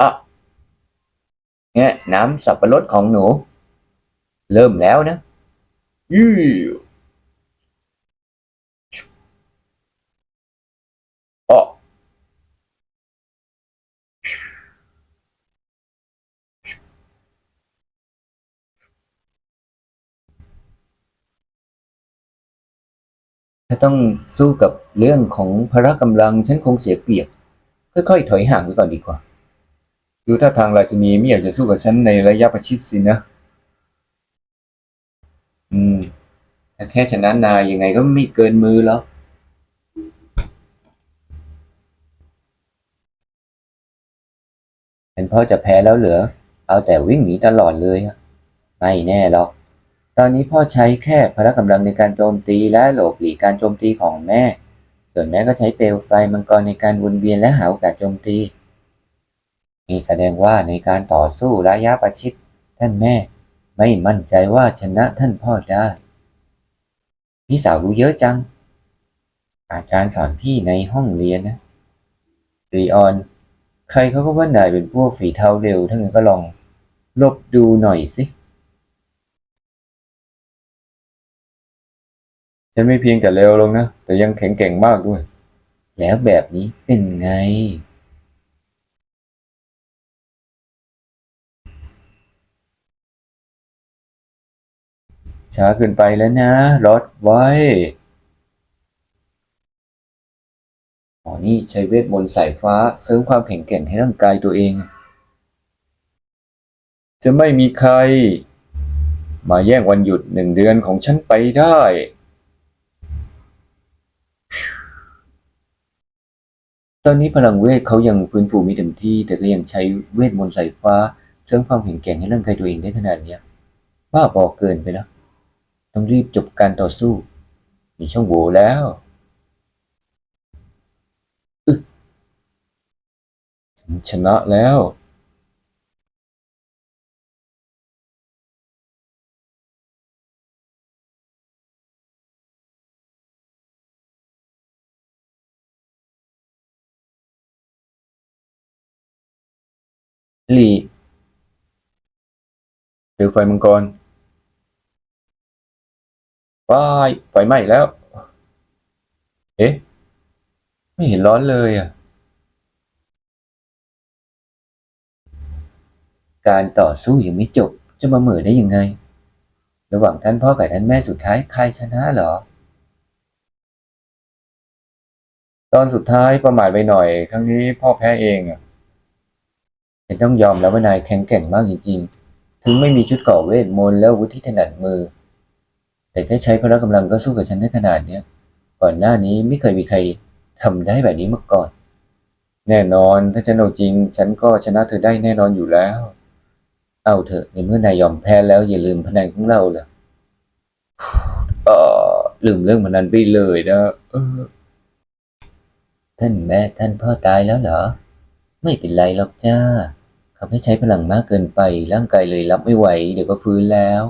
อะเนี่ยน้ำสับปะรดของหนู เริ่มแล้วนะยี่อะถ้าต้องสู้กับเรื่องของพละกำลังฉันคงเสียเปรียบ ค่อยๆ ถอยห่างไปก่อนดีกว่า ดูท่าทางราชินีไม่อยากจะสู้กับฉันในระยะประชิดสินะ อืมถ้าแค่ชนะนายยังไงก็ไม่เกินมือแล้วเป็นพ่อจะแพ้แล้วเหรอ เอาแต่วิ่งหนีตลอดเลยอะไม่แน่หรอก ตอนนี้พ่อใช้แค่พละกำลังในการโจมตีและหลบหลีกการโจมตีของแม่ ส่วนแม่ก็ใช้เปลวไฟมังกรในการวนเวียนและหาโอกาสโจมตี นี่แสดงว่าในการต่อสู้ระยะประชิดท่านแม่ ไม่มั่นใจว่าชนะท่านพ่อได้ พี่สาวรู้เยอะจัง อาจารย์สอนพี่ในห้องเรียนนะรีออน ใครเขาก็ว่านายเป็นพวกฝีเท้าเร็วถ้างั้นก็ลองลบดูหน่อยสิฉันไม่เพียงแต่เร็วลงนะ แต่ยังแข็งแกร่งมากด้วย แล้วแบบนี้เป็นไง ช้าเกินไปแล้วนะรถไว้อ๋อนี่ใช้เวทมนต์สายฟ้าเสริมความแข็งแกร่งให้ร่างกายตัวเอง จะไม่มีใคร มาแย่งวันหยุดหนึ่งเดือนของฉันไปได้ ตอนนี้พลังเวทเขายังฟื้นฟูไม่เต็มที่ แต่ก็ยังใช้เวทมนต์สายฟ้าเสริมความแข็งแกร่งให้ร่างกายตัวเองได้ขนาดเนี้ยบ้าบอเกินไปแล้ว ต้องรีบจบการต่อสู้ มีช่องโหว่แล้วอึกฉันชนะแล้ว หลีเปลวไฟมังกร ว้ายไฟไหม้แล้ว เอ๊ะ ไม่เห็นร้อนเลยอะ การต่อสู้ยังไม่จบ จะมาเหมือได้ยังไง ระหว่างท่านพ่อกับท่านแม่สุดท้ายใครชนะเหรอ ตอนสุดท้ายประมาทไปหน่อย ครั้งนี้พ่อแพ้เองอะฉันต้องยอมแล้วว่านายแข็งแกร่งมากจริงๆ ถึงไม่มีชุดกราะเวทมนต์และอาวุธที่ถนัดมือ แต่แค่ใช้พละกำลังก็สู้กับฉันได้ขนาดเนี้ยก่อนหน้านี้ไม่เคยมีใครทำได้แบบนี้มาก่อน แน่นอนถ้าฉันเอาจริง ฉันก็ชนะเธอได้แน่นอนอยู่แล้ว เอาเถอะในเมื่อนายยอมแพ้แล้วอย่าลืมพนันของเราเลยเออลืมเรื่องพนันไปเลยนะเออท่านแม่ท่านพ่อตายแล้วเหรอ ไม่เป็นไรหรอกจ้าเขาแค่ใช้พลังมากเกินไปร่างกายเลยรับไม่ไหว เดี๋ยวก็ฟื้นแล้ว